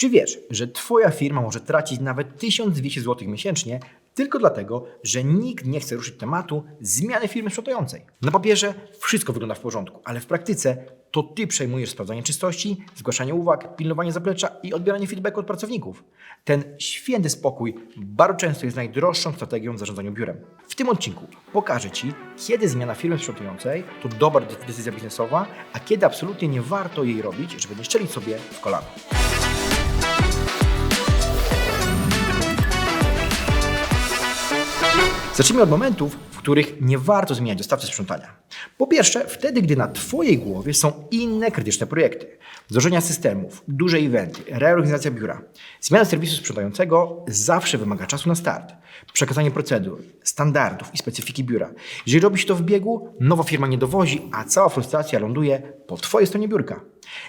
Czy wiesz, że Twoja firma może tracić nawet 1200 zł miesięcznie tylko dlatego, że nikt nie chce ruszyć tematu zmiany firmy sprzątającej? Na papierze wszystko wygląda w porządku, ale w praktyce to Ty przejmujesz sprawdzanie czystości, zgłaszanie uwag, pilnowanie zaplecza i odbieranie feedbacku od pracowników. Ten święty spokój bardzo często jest najdroższą strategią w zarządzaniu biurem. W tym odcinku pokażę Ci, kiedy zmiana firmy sprzątającej to dobra decyzja biznesowa, a kiedy absolutnie nie warto jej robić, żeby nie szczelić sobie w kolano. Zacznijmy od momentów, w których nie warto zmieniać dostawcy sprzątania. Po pierwsze, wtedy, gdy na Twojej głowie są inne krytyczne projekty. Wdrożenia systemów, duże eventy, reorganizacja biura. Zmiana serwisu sprzątającego zawsze wymaga czasu na start. Przekazanie procedur, standardów i specyfiki biura. Jeżeli robisz to w biegu, nowa firma nie dowozi, a cała frustracja ląduje po Twojej stronie biurka.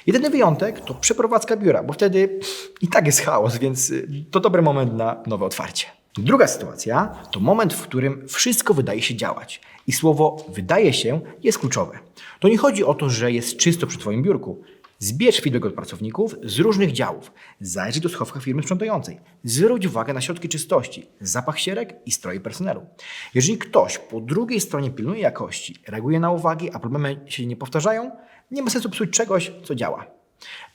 Jedyny wyjątek to przeprowadzka biura, bo wtedy i tak jest chaos, więc to dobry moment na nowe otwarcie. Druga sytuacja to moment, w którym wszystko wydaje się działać. I słowo wydaje się jest kluczowe. To nie chodzi o to, że jest czysto przy Twoim biurku. Zbierz feedback od pracowników z różnych działów. Zajrzyj do schowka firmy sprzątającej. Zwróć uwagę na środki czystości, zapach sierek i stroje personelu. Jeżeli ktoś po drugiej stronie pilnuje jakości, reaguje na uwagi, a problemy się nie powtarzają, nie ma sensu psuć czegoś, co działa.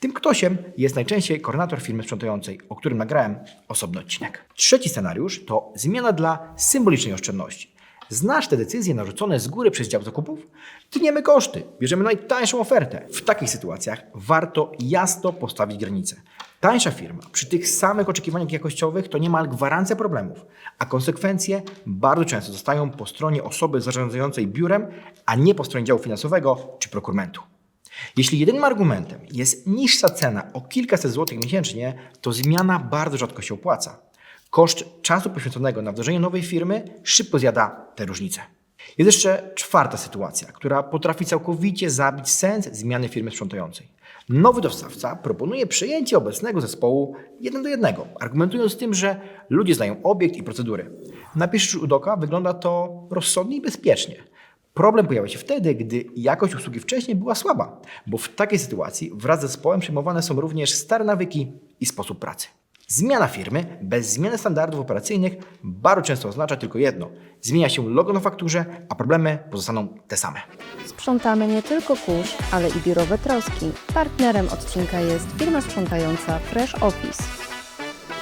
Tym ktośem jest najczęściej koordynator firmy sprzątającej, o którym nagrałem osobny odcinek. Trzeci scenariusz to zmiana dla symbolicznej oszczędności. Znasz te decyzje narzucone z góry przez dział zakupów? Tniemy koszty, bierzemy najtańszą ofertę. W takich sytuacjach warto jasno postawić granice. Tańsza firma przy tych samych oczekiwaniach jakościowych to niemal gwarancja problemów, a konsekwencje bardzo często zostają po stronie osoby zarządzającej biurem, a nie po stronie działu finansowego czy prokurmentu. Jeśli jedynym argumentem jest niższa cena o kilkaset złotych miesięcznie, to zmiana bardzo rzadko się opłaca. Koszt czasu poświęconego na wdrożenie nowej firmy szybko zjada te różnice. Jest jeszcze czwarta sytuacja, która potrafi całkowicie zabić sens zmiany firmy sprzątającej. Nowy dostawca proponuje przejęcie obecnego zespołu jeden do jednego, argumentując tym, że ludzie znają obiekt i procedury. Na pierwszy rzut oka wygląda to rozsądnie i bezpiecznie. Problem pojawia się wtedy, gdy jakość usługi wcześniej była słaba, bo w takiej sytuacji wraz z zespołem przyjmowane są również stare nawyki i sposób pracy. Zmiana firmy bez zmiany standardów operacyjnych bardzo często oznacza tylko jedno: zmienia się logo na fakturze, a problemy pozostaną te same. Sprzątamy nie tylko kurz, ale i biurowe troski. Partnerem odcinka jest firma sprzątająca Fresh Office.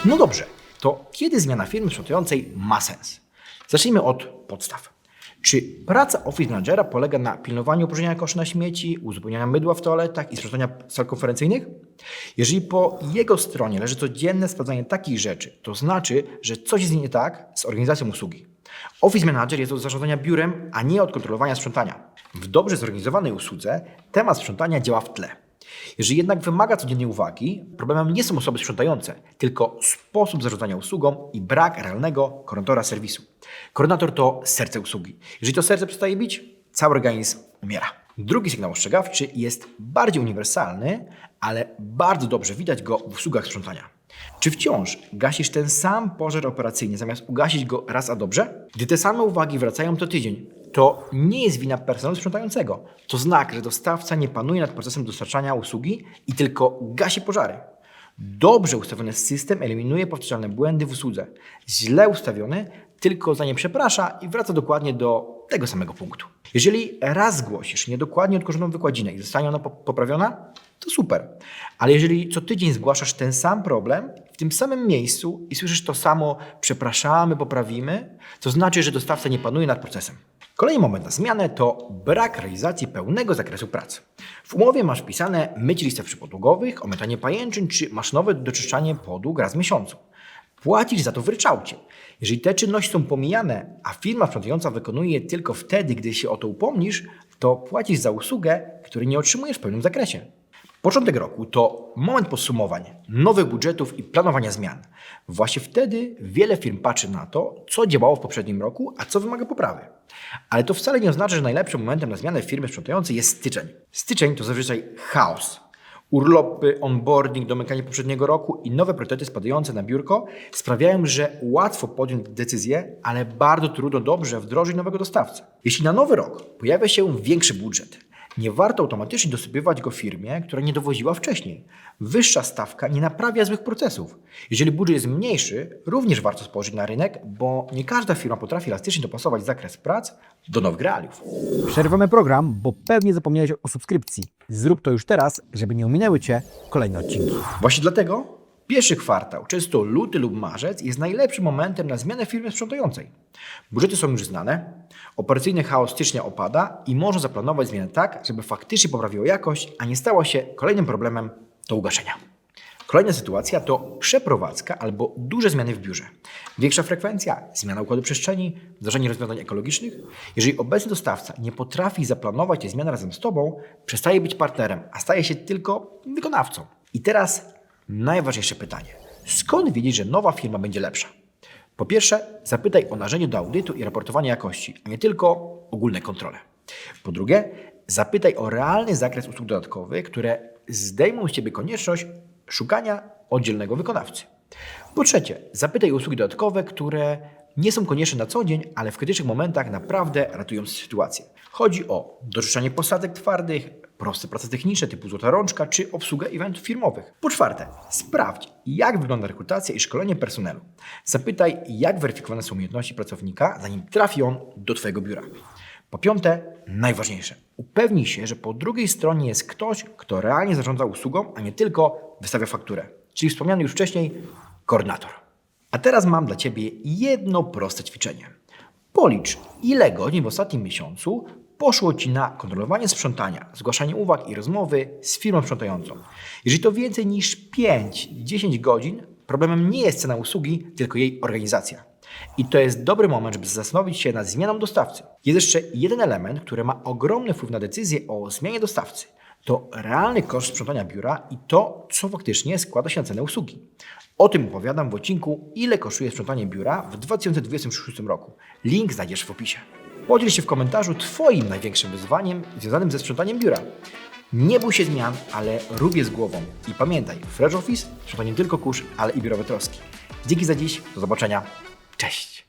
No dobrze, to kiedy zmiana firmy sprzątającej ma sens? Zacznijmy od podstaw. Czy praca office managera polega na pilnowaniu opróżniania koszy na śmieci, uzupełniania mydła w toaletach i sprzątania sal konferencyjnych? Jeżeli po jego stronie leży codzienne sprawdzanie takich rzeczy, to znaczy, że coś jest nie tak z organizacją usługi. Office manager jest od zarządzania biurem, a nie od kontrolowania sprzątania. W dobrze zorganizowanej usłudze temat sprzątania działa w tle. Jeżeli jednak wymaga codziennej uwagi, problemem nie są osoby sprzątające, tylko sposób zarządzania usługą i brak realnego koordynatora serwisu. Koordynator to serce usługi. Jeżeli to serce przestaje bić, cały organizm umiera. Drugi sygnał ostrzegawczy jest bardziej uniwersalny, ale bardzo dobrze widać go w usługach sprzątania. Czy wciąż gasisz ten sam pożar operacyjny, zamiast ugasić go raz a dobrze? Gdy te same uwagi wracają co tydzień, to nie jest wina personelu sprzątającego. To znak, że dostawca nie panuje nad procesem dostarczania usługi i tylko gasi pożary. Dobrze ustawiony system eliminuje powtarzalne błędy w usłudze. Źle ustawiony tylko za nie przeprasza i wraca dokładnie do tego samego punktu. Jeżeli raz zgłosisz niedokładnie odkurzoną wykładzinę i zostanie ona po- poprawiona, to super. Ale jeżeli co tydzień zgłaszasz ten sam problem w tym samym miejscu i słyszysz to samo, przepraszamy, poprawimy, to znaczy, że dostawca nie panuje nad procesem. Kolejny moment na zmianę to brak realizacji pełnego zakresu pracy. W umowie masz wpisane myć listę przypodłogowych, omytanie pajęczyn czy maszynowe doczyszczanie podłóg raz w miesiącu. Płacisz za to w ryczałcie. Jeżeli te czynności są pomijane, a firma sprzątająca wykonuje je tylko wtedy, gdy się o to upomnisz, to płacisz za usługę, której nie otrzymujesz w pełnym zakresie. Początek roku to moment podsumowań, nowych budżetów i planowania zmian. Właśnie wtedy wiele firm patrzy na to, co działało w poprzednim roku, a co wymaga poprawy. Ale to wcale nie oznacza, że najlepszym momentem na zmianę w firmie sprzątającej jest styczeń. Styczeń to zazwyczaj chaos. Urlopy, onboarding, domykanie poprzedniego roku i nowe priorytety spadające na biurko sprawiają, że łatwo podjąć decyzję, ale bardzo trudno dobrze wdrożyć nowego dostawcę. Jeśli na nowy rok pojawia się większy budżet, Nie warto automatycznie dosypywać go firmie, która nie dowoziła wcześniej. Wyższa stawka nie naprawia złych procesów. Jeżeli budżet jest mniejszy, również warto spojrzeć na rynek, bo nie każda firma potrafi elastycznie dopasować zakres prac do nowych realiów. Przerwamy program, bo pewnie zapomniałeś o subskrypcji. Zrób to już teraz, żeby nie ominęły Cię kolejne odcinki. Właśnie dlatego pierwszy kwartał, często luty lub marzec, jest najlepszym momentem na zmianę firmy sprzątającej. Budżety są już znane, operacyjny chaos stycznia opada i można zaplanować zmianę tak, żeby faktycznie poprawiło jakość, a nie stała się kolejnym problemem do ugaszenia. Kolejna sytuacja to przeprowadzka albo duże zmiany w biurze. Większa frekwencja, zmiana układu przestrzeni, wdrożenie rozwiązań ekologicznych. Jeżeli obecny dostawca nie potrafi zaplanować tej zmiany razem z Tobą, przestaje być partnerem, a staje się tylko wykonawcą. I teraz najważniejsze pytanie. Skąd wiedzieć, że nowa firma będzie lepsza? Po pierwsze, zapytaj o narzędzie do audytu i raportowania jakości, a nie tylko ogólne kontrole. Po drugie, zapytaj o realny zakres usług dodatkowych, które zdejmą z Ciebie konieczność szukania oddzielnego wykonawcy. Po trzecie, zapytaj o usługi dodatkowe, które nie są konieczne na co dzień, ale w krytycznych momentach naprawdę ratują sytuację. Chodzi o doczyszczanie posadek twardych, proste prace techniczne typu złota rączka, czy obsługę eventów firmowych. Po czwarte, sprawdź, jak wygląda rekrutacja i szkolenie personelu. Zapytaj, jak weryfikowane są umiejętności pracownika, zanim trafi on do Twojego biura. Po piąte, najważniejsze, upewnij się, że po drugiej stronie jest ktoś, kto realnie zarządza usługą, a nie tylko wystawia fakturę, czyli wspomniany już wcześniej koordynator. A teraz mam dla Ciebie jedno proste ćwiczenie. Policz, ile godzin w ostatnim miesiącu poszło Ci na kontrolowanie sprzątania, zgłaszanie uwag i rozmowy z firmą sprzątającą. Jeżeli to więcej niż 5-10 godzin, problemem nie jest cena usługi, tylko jej organizacja. I to jest dobry moment, żeby zastanowić się nad zmianą dostawcy. Jest jeszcze jeden element, który ma ogromny wpływ na decyzję o zmianie dostawcy. To realny koszt sprzątania biura i to, co faktycznie składa się na cenę usługi. O tym opowiadam w odcinku Ile kosztuje sprzątanie biura w 2026 roku. Link znajdziesz w opisie. Podziel się w komentarzu Twoim największym wyzwaniem związanym ze sprzątaniem biura. Nie bój się zmian, ale rób je z głową. I pamiętaj, Fresh Office to nie tylko kurz, ale i biurowe troski. Dzięki za dziś, do zobaczenia. Cześć!